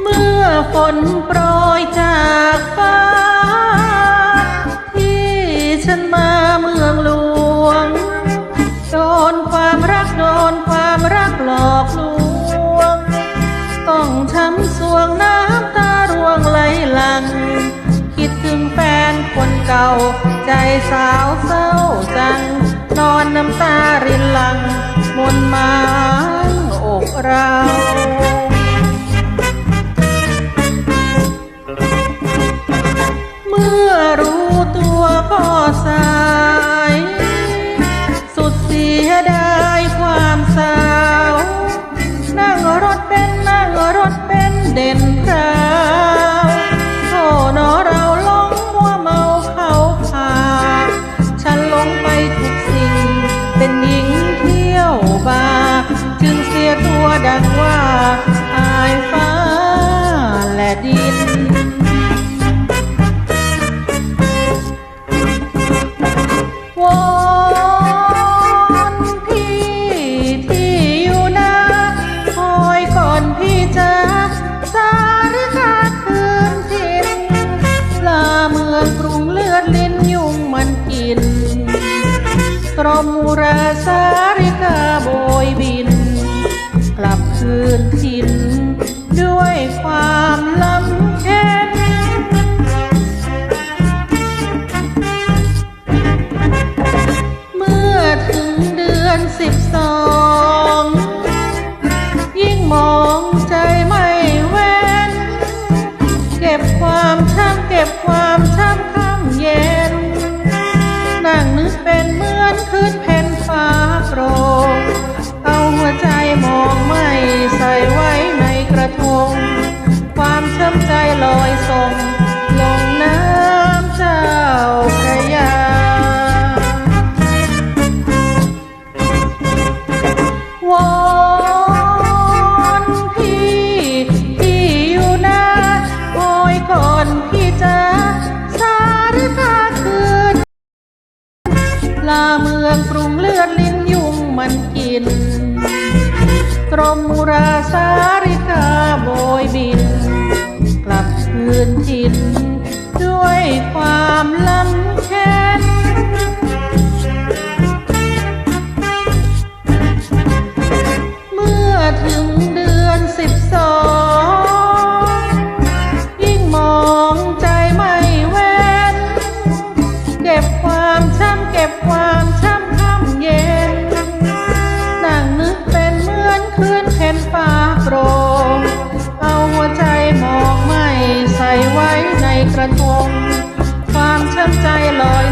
เมื่อฝนโปรยจากฟ้า เก่า ใจสาวเศร้าจัง นอนน้ำตารินหลัง มนหมาอกเราเมื่อรู้ตัวก็ ดังว่าอายฟ้าและดิน วอนพี่ที่อยู่นาคอยก่อนพี่จะสาริกาคืนถิ่นลาเมืองกรุงเลือดลิ้นยุงมันกิน กรมุราสาริกาโบยบิน ลับคืนถิ่นด้วยความลำเค็นเมื่อถึงเดือนสิบสอง ยิ่งมองใจไม่เว้น เก็บความช้ำเก็บความช้ำค่ำเย็นนั่งนึกเป็นเหมือนคืนเพ็ อยส่งลงน้ำเจ้าพระยา วอนพี่ที่อยู่นาคอยก่อนพี่จะสาริกาคืน ลาเมืองกรุงเลือดลิ้นยุงมันกิน กรมอุราสาริกา นถิ่นด้วยความลำ ระทง ความช้ำใจลอย